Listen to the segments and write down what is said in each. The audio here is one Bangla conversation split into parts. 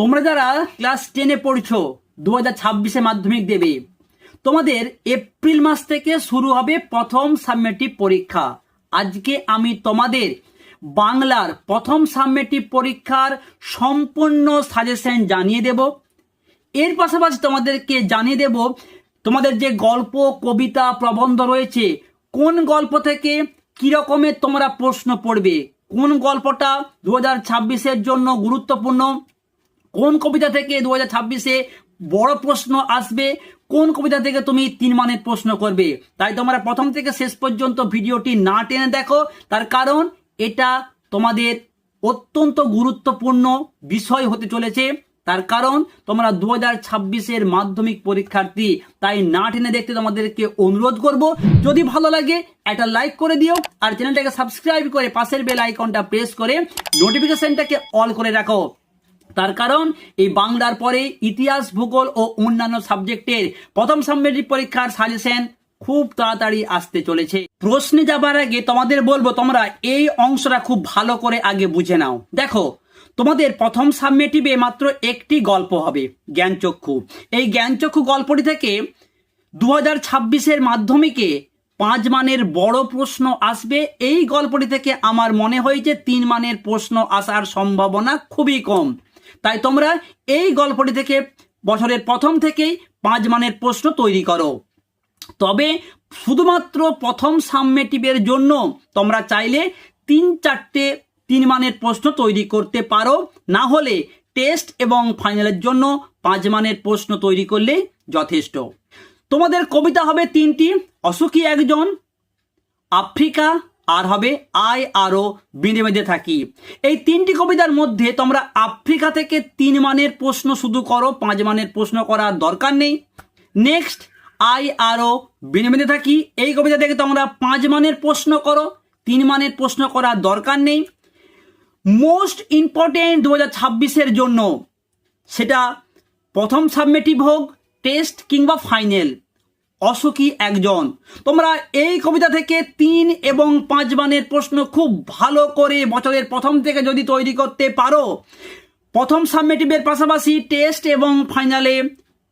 তোমরা যারা ক্লাস টেনে পড়ছো দু হাজার ছাব্বিশে মাধ্যমিক দেবে, তোমাদের এপ্রিল মাস থেকে শুরু হবে প্রথম সাবমেটিভ পরীক্ষা। আজকে আমি তোমাদের বাংলার প্রথম সাবমেটিভ পরীক্ষার সম্পূর্ণ সাজেশন জানিয়ে দেব। এর পাশাপাশি তোমাদেরকে জানিয়ে দেব, তোমাদের যে গল্প, কবিতা, প্রবন্ধ রয়েছে, কোন গল্প থেকে কি রকমের তোমরা প্রশ্ন পড়বে, কোন গল্পটা দু হাজার জন্য গুরুত্বপূর্ণ কোন কবিতা থেকে দু হাজার ছাব্বিশে বড় প্রশ্ন আসবে? কোন কবিতা থেকে তুমি তিন মানের প্রশ্ন করবে? তাই তোমরা প্রথম থেকে শেষ পর্যন্ত ভিডিওটি না টেনে দেখো। তার কারণ এটা তোমাদের অত্যন্ত গুরুত্বপূর্ণ বিষয় হতে চলেছে। তার কারণ তোমরা দু হাজার ছাব্বিশের মাধ্যমিক পরীক্ষার্থী, তাই না টেনে দেখতে তোমাদেরকে অনুরোধ করব। যদি ভালো লাগে, একটা লাইক করে দিও আর চ্যানেলটাকে সাবস্ক্রাইব করে পাশের বেল আইকনটা প্রেস করে নোটিফিকেশনটাকে অল করে রাখো। তার কারণ, এই বাংলার পরে ইতিহাস, ভূগোল ও অন্যান্য সাবজেক্টের প্রথম সাবমেট্রিক পরীক্ষার সাজেশন খুব তাড়াতাড়ি আসতে চলেছে। প্রশ্নে যাবার আগে তোমাদের বলব, তোমরা এই অংশটা খুব ভালো করে আগে বুঝে নাও। দেখো, তোমাদের প্রথম সাবমেটিভে মাত্র একটি গল্প হবে, জ্ঞানচক্ষু। এই জ্ঞানচক্ষু গল্পটি থেকে দু হাজার ছাব্বিশের মাধ্যমিকে পাঁচ মানের বড় প্রশ্ন আসবে। এই গল্পটি থেকে আমার মনে হয়েছে তিন মানের প্রশ্ন আসার সম্ভাবনা খুবই কম। তাই তোমরা এই গল্পটি থেকে বছরের প্রথম থেকেই পাঁচ মানের প্রশ্ন তৈরি করো। তবে শুধুমাত্র প্রথম সাবমেটিভের জন্য তোমরা চাইলে তিন চারটে তিন মানের প্রশ্ন তৈরি করতে পারো। না হলে টেস্ট এবং ফাইনালের জন্য পাঁচ মানের প্রশ্ন তৈরি করলে যথেষ্ট। তোমাদের কবিতা হবে তিনটি। অসুখী একজন, আফ্রিকা আর হবে আয় আরও বেঁধে বেঁধে থাকি। এই তিনটি কবিতার মধ্যে তোমরা আফ্রিকা থেকে তিন মানের প্রশ্ন শুধু করো, পাঁচ মানের প্রশ্ন করার দরকার নেই। নেক্সট আই আরও বেঁধে বেঁধে থাকি। এই কবিতা থেকে তোমরা পাঁচ মানের প্রশ্ন করো, তিন মানের প্রশ্ন করার দরকার নেই। মোস্ট ইম্পর্টেন্ট দু হাজার জন্য সেটা প্রথম সাবমেটিভ হোক, টেস্ট কিংবা ফাইনাল। অসুখী একজন। তোমরা এই কবিতা থেকে তিন এবং পাঁচ মানের প্রশ্ন খুব ভালো করে বছরের প্রথম থেকে যদি তৈরি করতে পারো। প্রথম সাবমেটিভের পাশাপাশি টেস্ট এবং ফাইনালে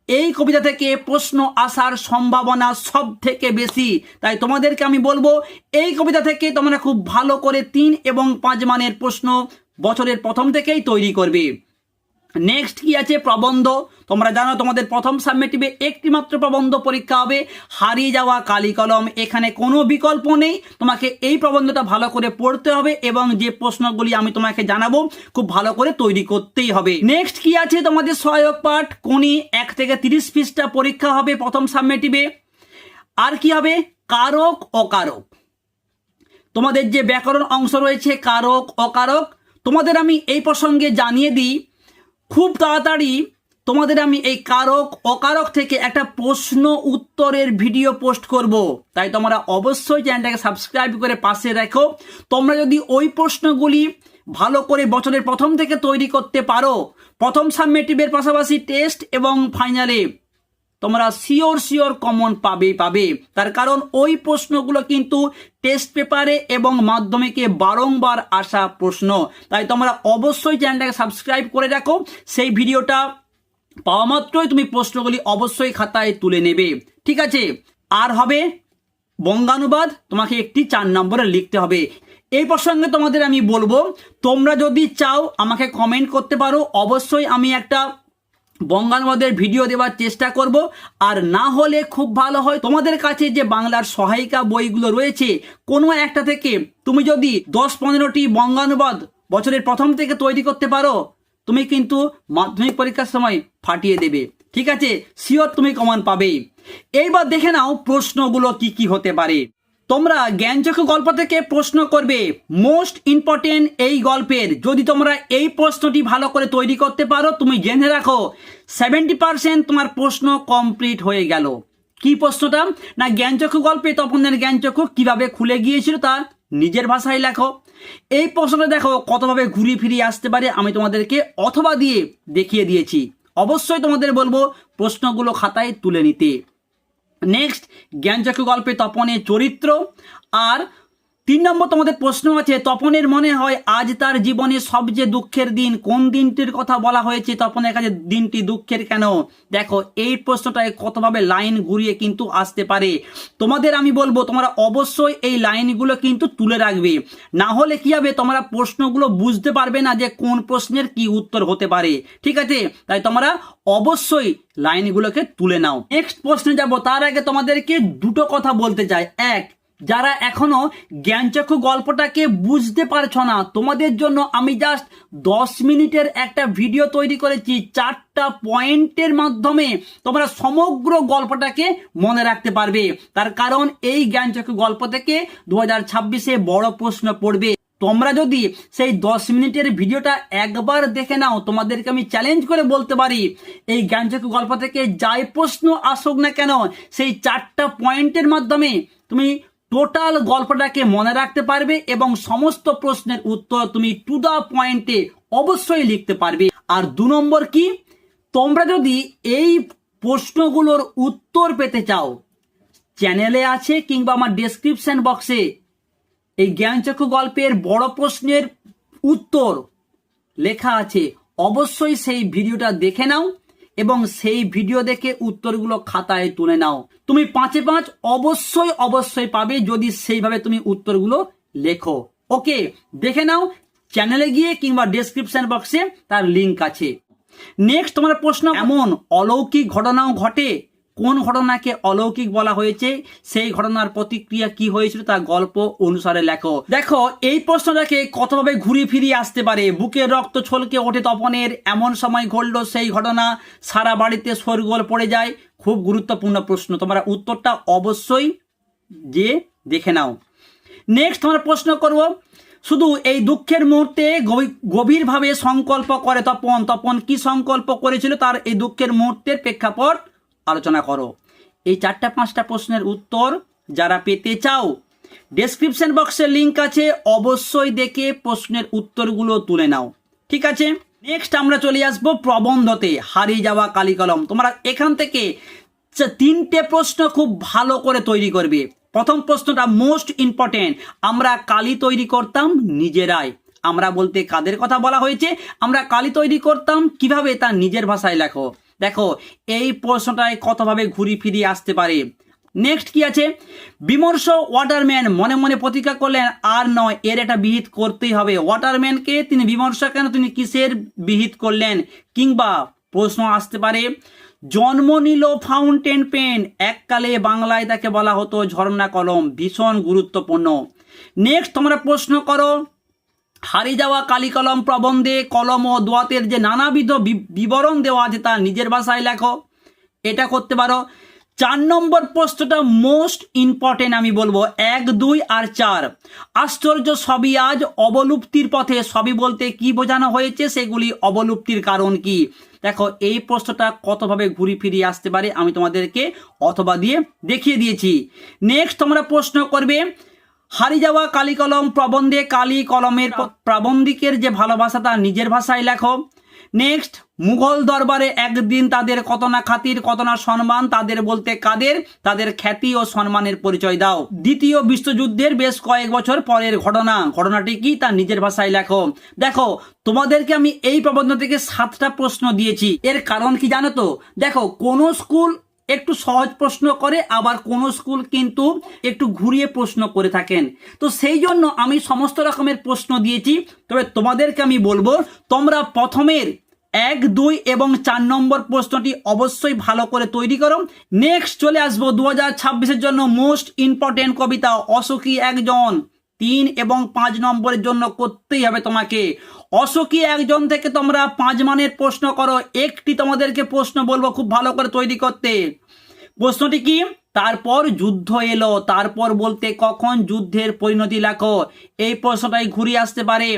এই কবিতা থেকে প্রশ্ন আসার সম্ভাবনা সব থেকে বেশি। তাই তোমাদেরকে আমি বলব, এই কবিতা থেকে তোমরা খুব ভালো করে তিন এবং পাঁচ মানের প্রশ্ন বছরের প্রথম থেকেই তৈরি করবে। নেক্সট কি আছে? প্রবন্ধ। তোমরা জানো তোমাদের প্রথম সাবমেটিভে একটি মাত্র প্রবন্ধ পরীক্ষা হবে, হারিয়ে যাওয়া কালি কলম। এখানে কোনো বিকল্প নেই। তোমাকে এই প্রবন্ধটা ভালো করে পড়তে হবে এবং যে প্রশ্নগুলি আমি তোমাকে জানাব, খুব ভালো করে তৈরি করতেই হবে। নেক্সট কি আছে? তোমাদের সহায়ক পাঠ কোনি এক থেকে তিরিশ পৃষ্ঠা পরীক্ষা হবে প্রথম সাবমেটিভে আর কি হবে? কারক, অকারক। তোমাদের যে ব্যাকরণ অংশ রয়েছে, কারক, অকারক, তোমাদের আমি এই প্রসঙ্গে জানিয়ে দিই খুব তাড়াতাড়ি তোমাদের আমি এই কারক, অকারক থেকে একটা প্রশ্ন উত্তরের ভিডিও পোস্ট করব। তাই তোমরা অবশ্যই চ্যানেলটাকে সাবস্ক্রাইব করে পাশে রাখো। তোমরা যদি ওই প্রশ্নগুলি ভালো করে বছরের প্রথম থেকে তৈরি করতে পারো, প্রথম সাবমেটিভের পাশাপাশি টেস্ট এবং ফাইনালে তোমরা শিওর শিওর কমন পাবে পাবে। তার কারণ ওই প্রশ্নগুলো কিন্তু টেস্ট পেপারে এবং মাধ্যমিকে বারংবার আসা প্রশ্ন। তাই তোমরা অবশ্যই চ্যানেলটাকে সাবস্ক্রাইব করে রাখো। সেই ভিডিওটা পাওয়া মাত্রই তুমি প্রশ্নগুলি অবশ্যই খাতায় তুলে নেবে। ঠিক আছে? আর হবে বঙ্গানুবাদ, তোমাকে একটি চার নম্বরে লিখতে হবে। এই প্রসঙ্গে তোমাদের আমি বলব, তোমরা যদি চাও আমাকে কমেন্ট করতে পারো, অবশ্যই আমি একটা বঙ্গানুবাদের ভিডিও দেওয়ার চেষ্টা করব। আর না হলে খুব ভালো হয় তোমাদের কাছে যে বাংলার সহায়িকা বইগুলো রয়েছে, কোনো একটা থেকে তুমি যদি দশ পনেরোটি বঙ্গানুবাদ বছরের প্রথম থেকে তৈরি করতে পারো, তুমি কিন্তু মাধ্যমিক পরীক্ষার সময় ফাটিয়ে দেবে। ঠিক আছে? শিওর তুমি কমান পাবে। এইবার দেখে নাও প্রশ্নগুলো কি কি হতে পারে। তোমরা জ্ঞানচক্ষু গল্প থেকে প্রশ্ন করবে মোস্ট ইম্পর্টেন্ট এই গল্পের। যদি তোমরা এই প্রশ্নটি ভালো করে তৈরি করতে পারো, তুমি জেনে রাখো সেভেন্টি পার্সেন্ট তোমার প্রশ্ন কমপ্লিট হয়ে গেল। কি প্রশ্নটা? না, জ্ঞানচক্ষু গল্পে তপনের জ্ঞানচক্ষু কীভাবে খুলে গিয়েছিল তা নিজের ভাষায় লেখো। এই প্রশ্নটা দেখো, কতভাবে ঘুরিয়ে ফিরিয়ে আসতে পারে আমি তোমাদেরকে অথবা দিয়ে দেখিয়ে দিয়েছি। অবশ্যই তোমাদের বলব প্রশ্নগুলো খাতায় তুলে নিতে। নেক্সট জ্ঞানচক্ষু গল্পে তপনের চরিত্র আর তিন নম্বর তোমাদের প্রশ্ন আছে, তপনের মনে হয় আজ তার জীবনে সবচেয়ে দুঃখের দিন। কোন দিনটির কথা বলা হয়েছে তপনের কাছে? দিনটি দুঃখের কেন? দেখো, এই প্রশ্নটায় কতভাবে লাইন ঘুরিয়ে কিন্তু আসতে পারে। তোমাদের আমি বলব, তোমরা অবশ্যই এই লাইনগুলো কিন্তু তুলে রাখবে। না হলে কি হবে? তোমরা প্রশ্নগুলো বুঝতে পারবে না যে কোন প্রশ্নের কি উত্তর হতে পারে। ঠিক আছে? তাই তোমরা অবশ্যই লাইনগুলোকে তুলে নাও। নেক্সট প্রশ্নে যাব। তার আগে তোমাদেরকে দুটো কথা বলতে চাই। এক যারা এখনও জ্ঞানচক্ষু গল্পটাকে বুঝতে পারছ না, তোমাদের জন্য আমি জাস্ট দশ মিনিটের একটা ভিডিও তৈরি করেছি। চারটা পয়েন্টের মাধ্যমে তোমরা সমগ্র গল্পটাকে মনে রাখতে পারবে। তার কারণ এই জ্ঞানচক্ষু গল্প থেকে দু হাজার ছাব্বিশে বড় প্রশ্ন পড়বে। তোমরা যদি সেই দশ মিনিটের ভিডিওটা একবার দেখে নাও, তোমাদেরকে আমি চ্যালেঞ্জ করে বলতে পারি, এই জ্ঞানচক্ষু গল্প থেকে যাই প্রশ্ন আসুক না কেন, সেই চারটা পয়েন্টের মাধ্যমে তুমি টোটাল গল্পটাকে মনে রাখতে পারবে এবং সমস্ত প্রশ্নের উত্তর তুমি টু দা পয়েন্টে অবশ্যই লিখতে পারবে। আর দু নম্বর কি? তোমরা যদি এই প্রশ্নগুলোর উত্তর পেতে চাও, চ্যানেলে আছে কিংবা আমার ডেসক্রিপশন বক্সে এই জ্ঞানচক্ষু গল্পের বড় প্রশ্নের উত্তর লেখা আছে, অবশ্যই সেই ভিডিওটা দেখে নাও। এবং সেই ভিডিও দেখে উত্তরগুলো খাতায় তুলে নাও। তুমি পাঁচে পাঁচ অবশ্যই অবশ্যই পাবে যদি সেইভাবে তুমি উত্তরগুলো লেখো। ওকে, দেখে নাও চ্যানেলে গিয়ে কিংবা ডেসক্রিপশন বক্সে তার লিংক আছে। নেক্সট তোমার প্রশ্ন এমন অলৌকিক ঘটনাও ঘটে কোন ঘটনাকে অলৌকিক বলা হয়েছে, সেই ঘটনার প্রতিক্রিয়া কি হয়েছিল তা গল্প অনুসারে লেখো। দেখো, এই প্রশ্নটাকে কতভাবে ঘুরিয়ে ফিরিয়ে আসতে পারে? বুকের রক্ত ছলকে ওঠে তপনের, এমন সময় ঘটল সেই ঘটনা, সারা বাড়িতে শোরগোল পড়ে যায়। খুব গুরুত্বপূর্ণ প্রশ্ন, তোমরা উত্তরটা অবশ্যই যে দেখে নাও। নেক্সট আমরা প্রশ্ন করব, শুধু এই দুঃখের মুহূর্তে গভীরভাবে সংকল্প করে তপন। তপন কি সংকল্প করেছিল? তার এই দুঃখের মুহূর্তের প্রেক্ষাপট আলোচনা করো। এই চারটা পাঁচটা প্রশ্নের উত্তর যারা পেতে চাও ডেসক্রিপশন বক্সের লিংক আছে, অবশ্যই দেখে প্রশ্নের উত্তরগুলো তুলে নাও। ঠিক আছে? নেক্সট আমরা চলে আসব প্রবন্ধতে, হারিয়ে যাওয়া কালিকলম তোমরা এখান থেকে তিনটে প্রশ্ন খুব ভালো করে তৈরি করবে। প্রথম প্রশ্নটা মোস্ট ইম্পর্টেন্ট আমরা কালি তৈরি করতাম নিজেরাই। আমরা বলতে কাদের কথা বলা হয়েছে? আমরা কালি তৈরি করতাম কীভাবে তা নিজের ভাষায় লেখো। দেখো, এই প্রশ্নটায় কতভাবে ঘুরি ফিরিয়ে আসতে পারে? নেক্সট কি আছে? বিমর্ষ ওয়াটারম্যান মনে মনে প্রতিজ্ঞা করলেন, আর নয়, এর একটা বিহিত করতেই হবে। ওয়াটারম্যানকে তিনি বিমর্ষ, কেন তিনি কিসের বিহিত করলেন? কিংবা প্রশ্ন আসতে পারে, জন্ম নিল ফাউন্টেন পেন। এককালে বাংলায় তাকে বলা হতো ঝর্ণা কলম ভীষণ গুরুত্বপূর্ণ। নেক্সট তোমরা প্রশ্ন করো হারিয়ে যাওয়া কালিকলম প্রবন্ধে কলম ও দোয়াতের যে নানাবিধ বিবরণ দেওয়া আছে তা নিজের ভাষায় লেখো। এটা করতে পারো। চার নম্বর প্রশ্নটা মোস্ট ইম্পর্টেন্ট আমি বলব। এক, দুই আর চার। আশ্চর্য সবই আজ অবলুপ্তির পথে। সবই বলতে কি বোঝানো হয়েছে? সেগুলি অবলুপ্তির কারণ কি? দেখো, এই প্রশ্নটা কতভাবে ঘুরি ফিরিয়ে আসতে পারে আমি তোমাদেরকে অথবা দিয়ে দেখিয়ে দিয়েছি। নেক্সট তোমরা প্রশ্ন করবে হারিয়ে যাওয়া কালি কলম, প্রবন্ধে কালি কলমের প্রাবন্ধিকের যে ভালোবাসা তা নিজের ভাষায় লেখো। নেক্সট মুঘল দরবারে একদিন তাদের কত না খাতির, কত না সম্মান, তাদের বলতে কাদের? তাদের খ্যাতি ও সম্মানের পরিচয় দাও। দ্বিতীয় বিশ্বযুদ্ধের বেশ কয়েক বছর পরের ঘটনা। ঘটনাটি কি? তা নিজের ভাষায় লেখো। দেখো, তোমাদেরকে আমি এই প্রবন্ধ থেকে সাতটা প্রশ্ন দিয়েছি। এর কারণ কি জানো তো? দেখো, কোন স্কুল একটু সহজ প্রশ্ন করে, আবার কোন স্কুল কিন্তু একটু ঘুরিয়ে প্রশ্ন করে থাকেন। তো সেই জন্য আমি সমস্ত রকমের প্রশ্ন দিয়েছি। তবে তোমাদেরকে আমি বলব, তোমরা প্রথমের এক, দুই এবং চার নম্বর প্রশ্নটি অবশ্যই ভালো করে তৈরি করো। নেক্সট চলে আসব দু হাজার ছাব্বিশের জন্য মোস্ট ইম্পর্টেন্ট কবিতা অসুখী একজন। তিন এবং পাঁচ নম্বরের জন্য করতেই হবে তোমাকে। অসুখী একজন থেকে তোমরা পাঁচ মানের প্রশ্ন করো। একটি তোমাদেরকে প্রশ্ন বলব খুব ভালো করে তৈরি করতে। প্রশ্নটি কি? তারপর যুদ্ধ এলো। তারপর বলতে কখন যুদ্ধের পরিণতি লেখো? এই প্রশ্নটাই ঘুরে আসতে পারে।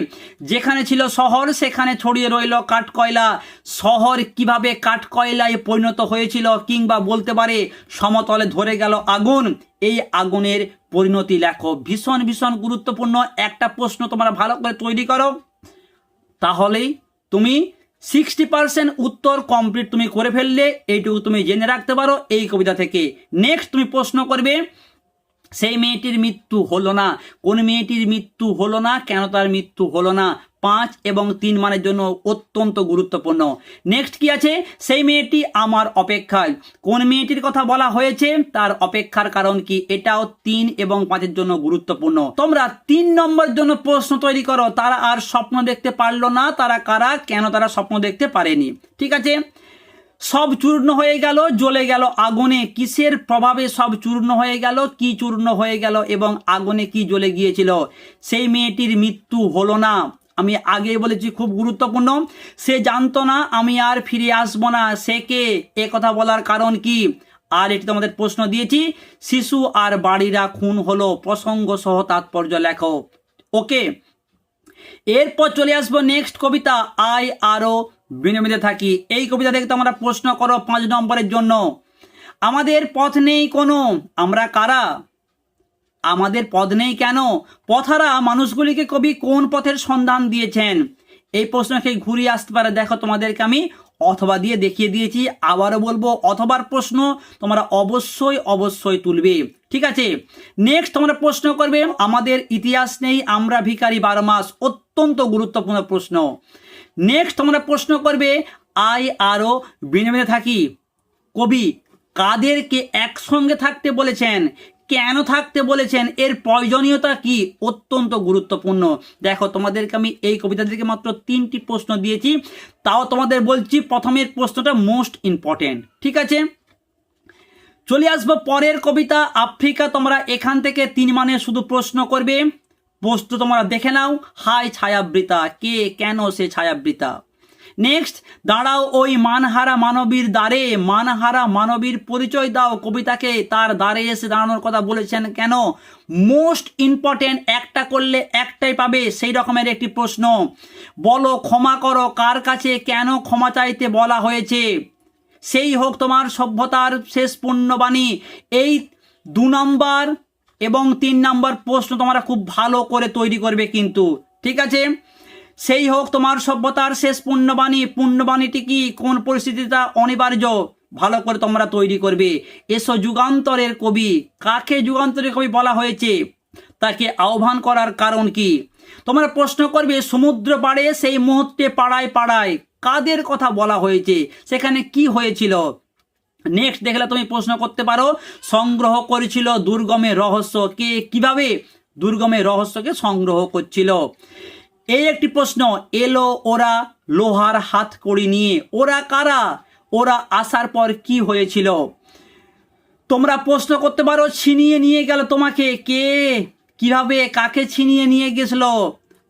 যেখানে ছিল শহর, সেখানে ছড়িয়ে রইল কাঠকয়লা। শহর কীভাবে কাঠকয়লায় পরিণত হয়েছিল কিংবা বলতে পারে সমতলে ধরে গেল আগুন, এই আগুনের পরিণতি লেখো। ভীষণ ভীষণ গুরুত্বপূর্ণ একটা প্রশ্ন তোমরা ভালো করে তৈরি করো। তাহলেই তুমি সিক্সটি পার্সেন্ট উত্তর কমপ্লিট তুমি করে ফেললে, এইটুকু তুমি জেনে রাখতে পারো এই কবিতা থেকে। নেক্সট তুমি প্রশ্ন করবে, সেই মেয়েটির মৃত্যু হলো না। কোন মেয়েটির মৃত্যু হলো না? কেন তার মৃত্যু হলো না? পাঁচ এবং তিন মানের জন্য অত্যন্ত গুরুত্বপূর্ণ। নেক্সট কি আছে? সেই মেয়েটি আমার অপেক্ষায়। কোন মেয়েটির কথা বলা হয়েছে? তার অপেক্ষার কারণ কি? এটাও তিন এবং পাঁচের জন্য গুরুত্বপূর্ণ। তোমরা তিন নম্বর জন্য প্রশ্ন তৈরি করো। তারা আর স্বপ্ন দেখতে পারল না। তারা কারা? কেন তারা স্বপ্ন দেখতে পারেনি? ঠিক আছে? সব চূর্ণ হয়ে গেল, জ্বলে গেল আগুনে। কিসের প্রভাবে সব চূর্ণ হয়ে গেল? কি চূর্ণ হয়ে গেল এবং আগুনে কি জ্বলে গিয়েছিল? সেই মেয়েটির মৃত্যু হলো না। আমি আগে বলেছি, খুব গুরুত্বপূর্ণ। সে জানতো না আমি আর ফিরে আসব না। সে কে? এ কথা বলার কারণ কি? আর এটি তোমাদের প্রশ্ন দিয়েছি, শিশু আর বাড়িরা খুন হলো, প্রসঙ্গ সহ তাৎপর্য লেখো। ওকে? এরপর চলে আসব নেক্সট কবিতা আই আরও বিনিময়ে থাকি। এই কবিতা থেকে তোমরা প্রশ্ন করো পাঁচ নম্বরের জন্য। আমাদের পথ নেই কোনো, আমরা কারা? আমাদের পদ নেই কেন? পথারা মানুষগুলিকে কবি কোন পথের সন্ধান দিয়েছেন? এই প্রশ্নকে ঘুরিয়ে আসতে পারে, দেখো তোমাদেরকে আমি অথবা দিয়ে দেখিয়ে দিয়েছি, আবারও বলব, অথবার প্রশ্ন তোমরা অবশ্যই অবশ্যই তুলবে। ঠিক আছে? নেক্সট তোমরা প্রশ্ন করবে, আমাদের ইতিহাস নেই, আমরা ভিখারি বারো মাস, অত্যন্ত গুরুত্বপূর্ণ প্রশ্ন। নেক্সট তোমরা প্রশ্ন করবে, আই আরও বিনিময়ে থাকি। কবি কাদেরকে একসঙ্গে থাকতে বলেছেন? কেন থাকতে বলেছেন? এর প্রয়োজনীয়তা কি? অত্যন্ত গুরুত্বপূর্ণ। দেখো, তোমাদেরকে আমি এই কবিতা থেকে মাত্র তিনটি প্রশ্ন দিয়েছি। তাও তোমাদের বলছি, প্রথমের প্রশ্নটা মোস্ট ইম্পর্টেন্ট ঠিক আছে? চলে আসব পরের কবিতা। আফ্রিকা তোমরা এখান থেকে তিন মানে শুধু প্রশ্ন করবে। প্রশ্ন তোমরা দেখে নাও। হাই ছায়াবৃতা, কে, কেন সে ছায়াবৃতা? নেক্সট দাঁড়াও ওই মানহারা মানবীর দ্বারে। মানহারা মানবীর পরিচয় দাও কবিতাকে। তার দ্বারে এসে দাঁড়ানোর কথা বলেছেন কেন? মোস্ট ইম্পর্টেন্ট একটা করলে একটাই পাবে, সেই রকমের একটি প্রশ্ন। বলো, ক্ষমা করো, কার কাছে কেন ক্ষমা চাইতে বলা হয়েছে? সেই হোক তোমার সভ্যতার শেষ পুণ্যবাণী এই দু নম্বর এবং তিন নম্বর প্রশ্ন তোমরা খুব ভালো করে তৈরি করবে কিন্তু। ঠিক আছে? সেই হোক তোমার সভ্যতার শেষ পুণ্যবাণী। পুণ্যবাণীটি কি কোন পরিস্থিতিটা অনিবার্য? ভালো করে তোমরা তৈরি করবে। এসো যুগান্তরের কবি। কাকে যুগান্তরের কবি বলা হয়েছে? তাকে আহ্বান করার কারণ কি? তোমরা প্রশ্ন করবে, সমুদ্র পাড়ে সেই মুহূর্তে পাড়ায় পাড়ায় কাদের কথা বলা হয়েছে? সেখানে কি হয়েছিল? নেক্সট দেখলে তুমি প্রশ্ন করতে পারো, সংগ্রহ করেছিল দুর্গমের রহস্য কে কীভাবে? দুর্গমের রহস্যকে সংগ্রহ করছিল। এই একটি প্রশ্ন, এলো ওরা লোহার হাত কড়ি নিয়ে। ওরা কারা? ওরা আসার পর কি হয়েছিল? তোমরা প্রশ্ন করতে পারো, ছিনিয়ে নিয়ে গেল তোমাকে। কে? কীভাবে কাকে ছিনিয়ে নিয়ে গেছিল?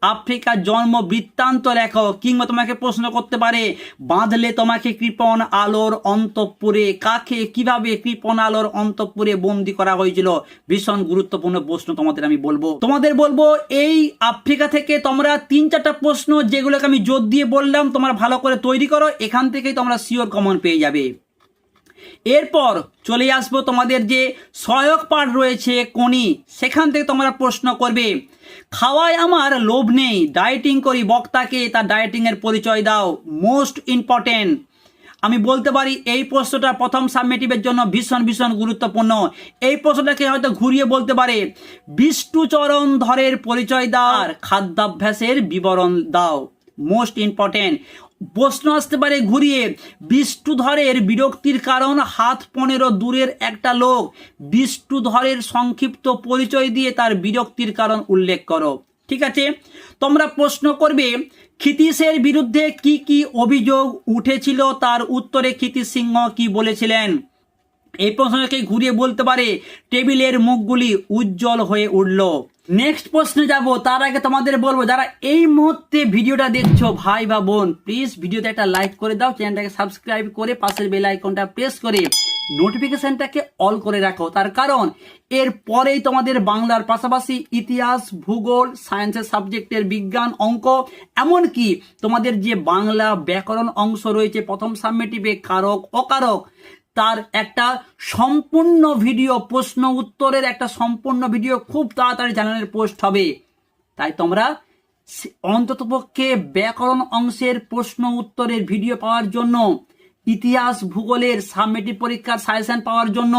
আফ্রিকার জন্ম বৃত্তান্ত লেখো কিংবা তোমাকে প্রশ্ন করতে পারে, বাঁধলে তোমাকে কৃপণ আলোর অন্তঃপুরে, কাকে, কীভাবে কৃপণ আলোর অন্তঃপুরে বন্দি করা হয়েছিল? ভীষণ গুরুত্বপূর্ণ প্রশ্ন তোমাদের আমি বলব। তোমাদের বলব, এই আফ্রিকা থেকে তোমরা তিন চারটা প্রশ্ন যেগুলোকে আমি জোর দিয়ে বললাম, তোমরা ভালো করে তৈরি করো, এখান থেকেই তোমরা শিওর কমন পেয়ে যাবে। এরপর চলে আসব তোমাদের যে সহায়ক পাঠ রয়েছে কোনি সেখান থেকে তোমরা প্রশ্ন করবে, খাওয়ায় আমার লোভ নেই ডায়েটিং করি বক্তাকে, তার ডায়েটিংয়ের পরিচয় দাও মোস্ট ইম্পর্টেন্ট আমি বলতে পারি এই প্রশ্নটা প্রথম সাবমেটিভের জন্য ভীষণ ভীষণ গুরুত্বপূর্ণ। এই প্রশ্নটাকে হয়তো ঘুরিয়ে বলতে পারে, বিষ্ণুচরণ ধরের পরিচয় দাও খাদ্যাভ্যাসের বিবরণ দাও মোস্ট ইম্পর্টেন্ট প্রশ্ন আসতে পারে ঘুরিয়ে। বিষ্ণুধরের বিরক্তির কারণ হাত পনেরো দূরের একটা লোক। বিষ্ণুধরের সংক্ষিপ্ত পরিচয় দিয়ে তার বিরক্তির কারণ উল্লেখ করো। ঠিক আছে? তোমরা প্রশ্ন করবে, ক্ষিতীশের বিরুদ্ধে কি কি অভিযোগ উঠেছিল? তার উত্তরে ক্ষিতীশ সিংহ কি বলেছিলেন? এই প্রশ্নকে ঘুরিয়ে বলতে পারে, টেবিলের মুখগুলি উজ্জ্বল হয়ে উঠল। নেক্সট প্রশ্নে যাব, তার আগে তোমাদের বলব, যারা এই মুহূর্তে ভিডিওটা দেখছ, ভাই বা বোন প্লিজ ভিডিওতে একটা লাইক করে দাও চ্যানেলটাকে সাবস্ক্রাইব করে পাশের বেল আইকনটা প্রেস করে নোটিফিকেশনটাকে অল করে রাখো। তার কারণ, এর পরেই তোমাদের বাংলার পাশাপাশি ইতিহাস, ভূগোল সায়েন্সের সাবজেক্টের বিজ্ঞান, অঙ্ক, এমনকি তোমাদের যে বাংলা ব্যাকরণ অংশ রয়েছে, প্রথম সাবমেটিভে কারক, অকারক তার একটা সম্পূর্ণ ভিডিও, প্রশ্ন উত্তরের একটা সম্পূর্ণ ভিডিও খুব তাড়াতাড়ি চ্যানেলের পোস্ট হবে। তাই তোমরা অন্ততপক্ষে ব্যাকরণ অংশের প্রশ্ন উত্তরের ভিডিও পাওয়ার জন্য, ইতিহাস ভূগোলের সাবমেটিভ পরীক্ষার সাজেশন পাওয়ার জন্য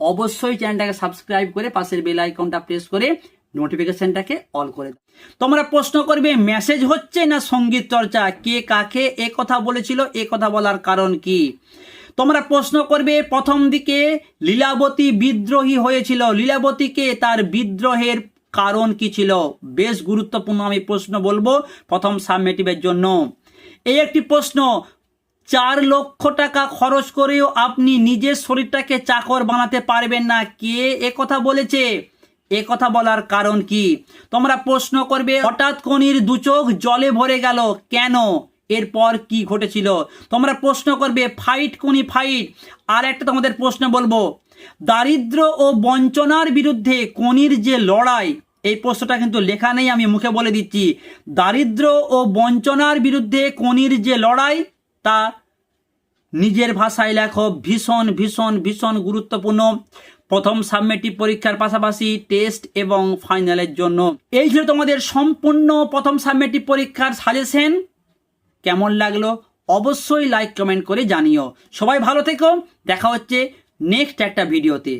অবশ্যই চ্যানেলটাকে সাবস্ক্রাইব করে পাশের বেল আইকনটা প্রেস করে নোটিফিকেশনটাকে অল করে তোমরা প্রশ্ন করবে, মেসেজ হচ্ছে না সংগীত চর্চা? কে কাকে এ কথা বলেছিল? এ কথা বলার কারণ কি? তোমরা প্রশ্ন করবে, প্রথম দিকে লীলাবতী বিদ্রোহী হয়েছিল। লীলাবতীকে তার বিদ্রোহের কারণ কি ছিল? বেশ গুরুত্বপূর্ণ আমি প্রশ্ন বলব প্রথম সাবমেটিভের জন্য। এই একটি প্রশ্ন, চার লক্ষ টাকা খরচ করেও আপনি নিজের শরীরটাকে চাকর বানাতে পারবেন না। কে কথা বলেছে? এ কথা বলার কারণ কি? তোমরা প্রশ্ন করবে, হঠাৎ কনির দু চোখ জলে ভরে গেল। কেন? এরপর কি ঘটেছিল? তোমরা প্রশ্ন করবে ফাইট কোনি ফাইট আর একটা তোমাদের প্রশ্ন বলব, দারিদ্র ও বঞ্চনার বিরুদ্ধে কনির যে লড়াই? এই প্রশ্নটা কিন্তু লেখা নেই, আমি মুখে বলে দিচ্ছি। দারিদ্র ও বঞ্চনার বিরুদ্ধে কনির যে লড়াই? তা নিজের ভাষায় লেখো, ভীষণ ভীষণ ভীষণ গুরুত্বপূর্ণ। প্রথম সাবমেটিভ পরীক্ষার পাশাপাশি টেস্ট এবং ফাইনালের জন্য। এই ছিল তোমাদের সম্পূর্ণ প্রথম সাবমেটিভ পরীক্ষার সাজেশন। কেমন লাগল অবশ্যই লাইক কমেন্ট করে জানিও। সবাই ভালো থেকো। দেখা হচ্ছে নেক্সট একটা ভিডিওতে